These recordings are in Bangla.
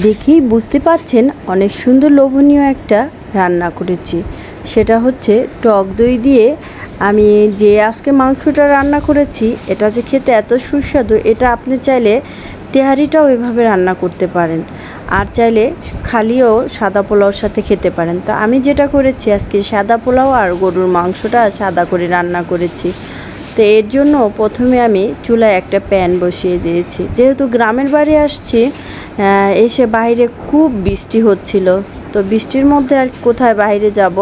দেখেই বুঝতে পাচ্ছেন অনেক সুন্দর লোভনীয় একটা রান্না করেছি। সেটা হচ্ছে টক দই দিয়ে আমি যে আজকে মাংসটা রান্না করেছি, এটা যে খেতে এত সুস্বাদু, এটা আপনি চাইলে তেহারিটাও এভাবে রান্না করতে পারেন। আর চাইলে খালিও সাদা পোলাওর সাথে খেতে পারেন। তো আমি যেটা করেছি আজকে সাদা পোলাও আর গরুর মাংসটা সাদা করে রান্না করেছি। তো এর জন্য প্রথমে আমি চুলায় একটা প্যান বসিয়ে দিয়েছি। যেহেতু গ্রামের বাড়ি আসছি এসে বাইরে খুব বৃষ্টি হচ্ছিল। তো বৃষ্টির মধ্যে আর কোথায় বাইরে যাব?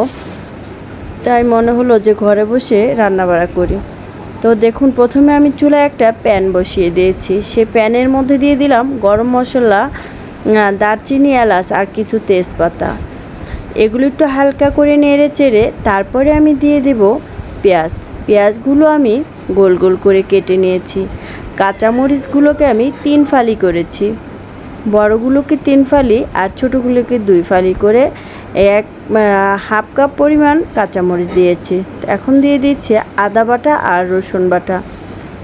তাই মনে হলো যে ঘরে বসে রান্নাবাড়া করি। তো দেখুন, প্রথমে আমি চুলায় একটা প্যান বসিয়ে দিয়েছি। সে প্যানের মধ্যে দিয়ে দিলাম গরম মশলা দারচিনি, এলাচ আর কিছু তেজপাতা। এগুলো একটু হালকা করে নেড়ে চেড়ে তারপরে আমি দিয়ে দেব পেঁয়াজ। পেঁয়াজগুলো আমি গোল গোল করে কেটে নিয়েছি। কাঁচামরিচগুলোকে আমি তিন ফালি করেছি। বড়গুলোকে তিন ফালি আর ছোটোগুলোকে দুই ফালি করে এক হাফ কাপ পরিমাণ কাঁচামরিচ দিয়েছি। এখন দিয়ে দিচ্ছি আদা বাটা আর রসুন বাটা।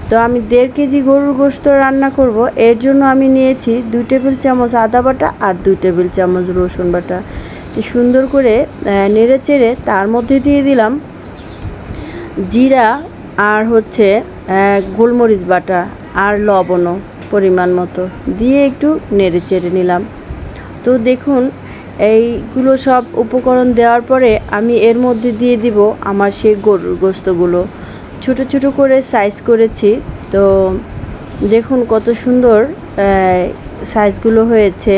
তো আমি দেড় কেজি গরুর গোস্ত রান্না করব। এর জন্য আমি নিয়েছি দুই টেবিল চামচ আদা বাটা আর দুই টেবিল চামচ রসুন বাটা। সুন্দর করে নেড়ে চেড়ে তার মধ্যে দিয়ে দিলাম জিরা আর হচ্ছে গোলমরিচ বাটা আর লবণও পরিমাণ মতো দিয়ে একটু নেড়ে চেড়ে নিলাম। তো দেখুন, এইগুলো সব উপকরণ দেওয়ার পরে আমি এর মধ্যে দিয়ে দিব আমার সেই গরুর গোস্তগুলো ছোট ছোট করে সাইজ করেছি। তো দেখুন কত সুন্দর সাইজগুলো হয়েছে।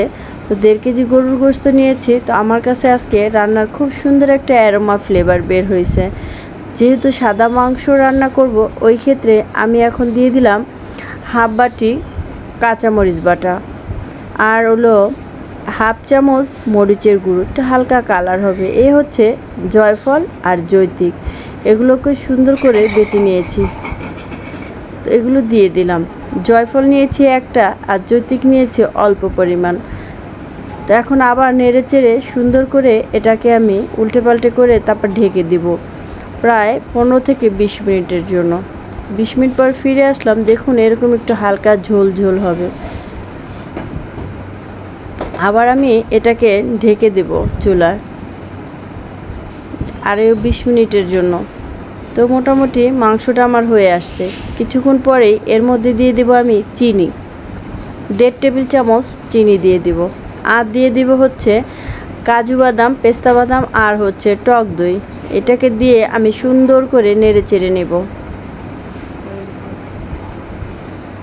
তো দেড় কেজি গরুর গোস্ত নিয়েছি। তো আমার কাছে আজকে রান্নার খুব সুন্দর একটা অ্যারোমা ফ্লেভার বের হয়েছে। যেহেতু সাদা মাংস রান্না করব, ওই ক্ষেত্রে আমি এখন দিয়ে দিলাম হাফ বাটি কাঁচামরিচ বাটা আর হলো হাফ চামচ মরিচের গুঁড়ো। একটু হালকা কালার হবে। এ হচ্ছে জয়ফল আর জৈতিক। এগুলোকে সুন্দর করে বেটে নিয়েছি। তো এগুলো দিয়ে দিলাম। জয়ফল নিয়েছি একটা আর জৈতিক নিয়েছি অল্প পরিমাণ। তো এখন আবার নেড়ে চেড়ে সুন্দর করে এটাকে আমি উল্টে পাল্টে করে তারপর ঢেকে দিব। প্রায় পনেরো থেকে বিশ মিনিটের জন্য। বিশ মিনিট পর ফিরে আসলাম, দেখুন এরকম একটু হালকা ঝোল ঝোল হবে। আবার আমি এটাকে ঢেকে দেব চুলায় আরও বিশ মিনিটের জন্য। তো মোটামুটি মাংসটা আমার হয়ে আসছে। কিছুক্ষণ পরেই এর মধ্যে দিয়ে দেব আমি চিনি। দেড় টেবিল চামচ চিনি দিয়ে দিব। আর দিয়ে দিব হচ্ছে কাজু বাদাম, পেস্তা বাদাম আর হচ্ছে টক দই। এটাকে দিয়ে আমি সুন্দর করে নেড়ে চেড়ে নেব।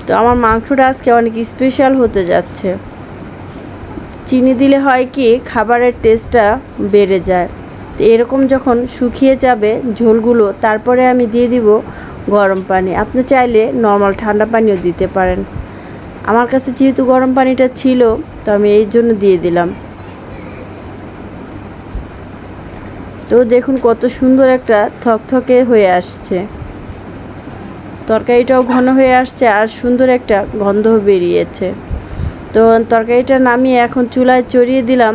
তো আমার মাংসটা আজকে অনেক স্পেশাল হতে যাচ্ছে। চিনি দিলে হয় কি, খাবারের টেস্টটা বেড়ে যায়। তো এরকম যখন শুকিয়ে যাবে ঝোলগুলো, তারপরে আমি দিয়ে দিব গরম পানি। আপনি চাইলে নর্মাল ঠান্ডা পানিও দিতে পারেন। আমার কাছে যেহেতু গরম পানিটা ছিল, তো আমি এই জন্য দিয়ে দিলাম। তো দেখুন কত সুন্দর একটা থকথকে হয়ে আসছে। তরকারিটাও ঘন হয়ে আসছে আর সুন্দর একটা গন্ধ বেরিয়েছে। তো তরকারিটা নামিয়ে এখন চুলায় চড়িয়ে দিলাম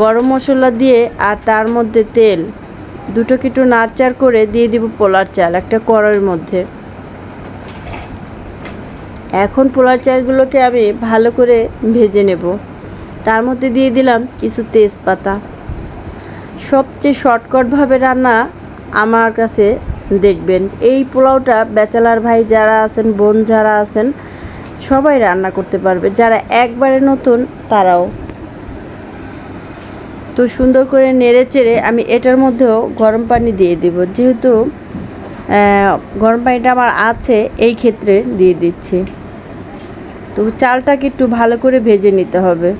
গরম মশলা দিয়ে আর তার মধ্যে তেল। দুটো কিটো নাড়চাড় করে দিয়ে দিব পোলার চাল, একটা কড়াইয়ের মধ্যে। এখন পোলার চালগুলোকে আমি ভালো করে ভেজে নেব। তার মধ্যে দিয়ে দিলাম কিছু তেজপাতা। সবচেয়ে শর্টকাটভাবে রান্না আমার কাছে দেখবেন। এই পোলাওটা ব্যাচেলার ভাই যারা আছেন, বোন যারা আছেন, সবাই রান্না করতে পারবে। যারা একবারে নতুন, তারাও। তো সুন্দর করে নেড়ে চেড়ে আমি এটার মধ্যেও গরম পানি দিয়ে দিব। যেহেতু গরম পানিটা আমার আছে, এই ক্ষেত্রে দিয়ে দিচ্ছি। তো চালটাকে একটু ভালো করে ভেজে নিতে হবে।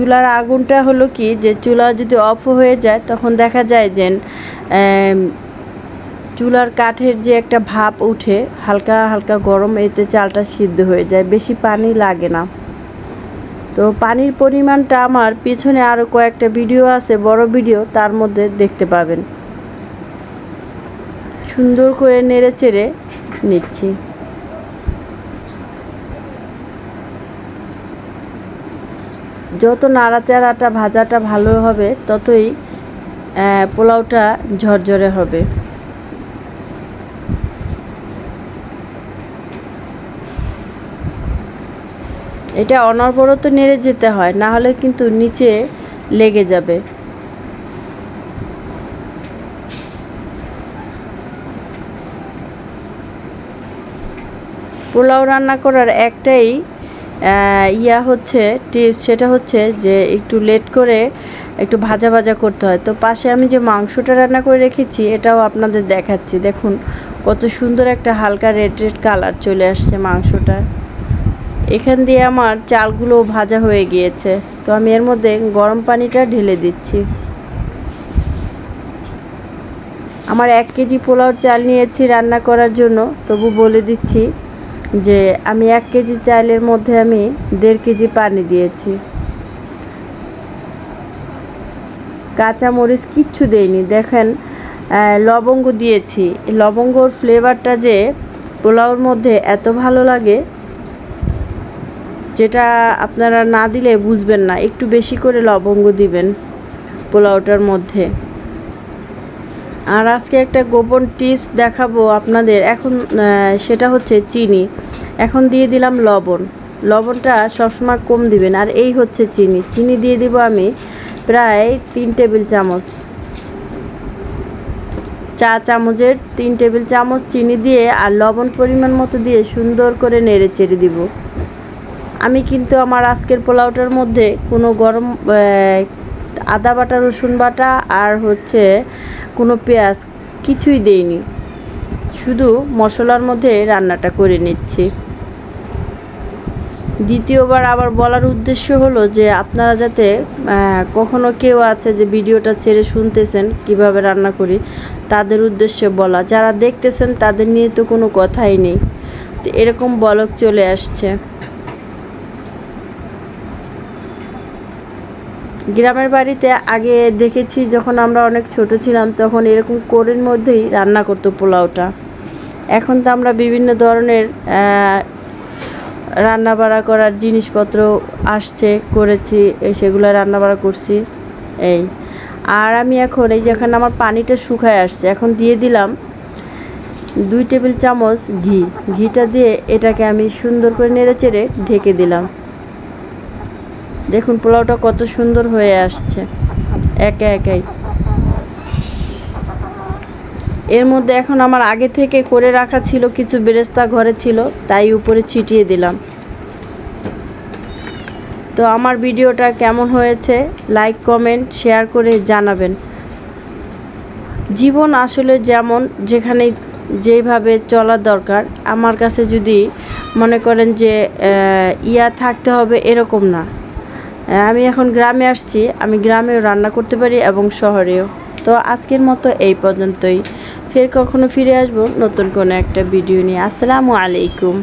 চুলার আগুনটা হলো কি, যে চুলা যদি অফ হয়ে যায়, তখন দেখা যায় যে চুলার কাঠের যে একটা ভাপ উঠে, হালকা হালকা গরম, এতে চালটা সিদ্ধ হয়ে যায়, বেশি পানি লাগে না। তো পানির পরিমাণটা আমার পিছনে আরও কয়েকটা ভিডিও আছে, বড় ভিডিও তার মধ্যে দেখতে পাবেন। সুন্দর করে নেড়ে চেড়ে নিচ্ছি। যত নাড়াচাড়াটা, ভাজাটা ভালো হবে, ততই পোলাওটা ঝরঝরে হবে। এটা অনবরত নেড়ে যেতে হয়, না হলে কিন্তু নিচে লেগে যাবে। পোলাও রান্না করার একটাই ইয়া হচ্ছে টিপস সেটা হচ্ছে যে একটু লেট করে একটু ভাজা ভাজা করতে হয়। তো পাশে আমি যে মাংসটা রান্না করে রেখেছি, এটাও আপনাদের দেখাচ্ছি। দেখুন, কত সুন্দর একটা হালকা রেড রেড কালার চলে আসছে মাংসটা। এখান দিয়ে আমার চালগুলো ভাজা হয়ে গিয়েছে। তো আমি এর মধ্যে গরম পানিটা ঢেলে দিচ্ছি। আমার এক কেজি পোলাও চাল নিয়েছি রান্না করার জন্য, তবু বলে দিচ্ছি যে আমি এক কেজি চাইলের মধ্যে আমি দেড় কেজি পানি দিয়েছি। কাঁচা মরিচ কিচ্ছু দেইনি। দেখেন লবঙ্গ দিয়েছি। লবঙ্গর ফ্লেভারটা যে পোলাওর মধ্যে এত ভালো লাগে, যেটা আপনারা না দিলে বুঝবেন না। একটু বেশি করে লবঙ্গ দিবেন পোলাওটার মধ্যে। আর আজকে একটা গোপন টিপস দেখাবো আপনাদের। এখন সেটা হচ্ছে চিনি। এখন দিয়ে দিলাম লবণ। লবণটা সবসময় কম দিবেন, আর এই হচ্ছে চিনি। চিনি দিয়ে দিব আমি প্রায় তিন টেবিল চামচ। চা চামচের তিন টেবিল চামচ চিনি দিয়ে আর লবণ পরিমাণ মতো দিয়ে সুন্দর করে নেড়ে চেড়ে দিব। আমি কিন্তু আমার আজকের পোলাওটার মধ্যে কোনো গরম আদা বাটা, রসুন বাটা আর হচ্ছে কোনো পেঁয়াজ কিছুই দেইনি। শুধু মশলার মধ্যে রান্নাটা করে নিচ্ছি। দ্বিতীয়বার আবার বলার উদ্দেশ্য হলো যে আপনারা যাতে কখনো কেউ আছে যে ভিডিওটা ছেড়ে শুনতেছেন, কীভাবে রান্না করি, তাদের উদ্দেশ্যে বলা। যারা দেখতেছেন তাদের নিয়ে তো কোনো কথাই নেই। এরকম বলক চলে আসছে। গ্রামের বাড়িতে আগে দেখেছি যখন আমরা অনেক ছোট ছিলাম তখন এরকম কোরের মধ্যেই রান্না করতো পোলাওটা। এখন তো আমরা বিভিন্ন ধরনের রান্না বাড়া করার জিনিসপত্র আসছে, করেছি সেগুলো রান্না বাড়া করছি, এই। আর আমি এখন এই যেখানে আমার পানিটা শুকায় আসছে, এখন দিয়ে দিলাম দুই টেবিল চামচ ঘি। ঘিটা দিয়ে এটাকে আমি সুন্দর করে নেড়ে চেড়ে ঢেকে দিলাম। দেখুন, পোলাওটা কত সুন্দর হয়ে আসছে। একে একাই। এর মধ্যে এখন আমার আগে থেকে করে রাখা ছিল, কিছু বেরেস্তা ঘরে ছিল, তাই উপরে ছিটিয়ে দিলাম। তো আমার ভিডিওটা কেমন হয়েছে, লাইক, কমেন্ট, শেয়ার করে জানাবেন। জীবন আসলে যেমন যেখানে যেভাবে চলার দরকার, আমার কাছে যদি মনে করেন যে ইয়া থাকতে হবে এরকম না। আমি এখন গ্রামে আসছি। আমি গ্রামেও রান্না করতে পারি এবং শহরেও। তো আজকের মতো এই পর্যন্তই। ফের কখনো ফিরে আসব নতুন কোনো একটা ভিডিও নিয়ে। আসসালামু আলাইকুম।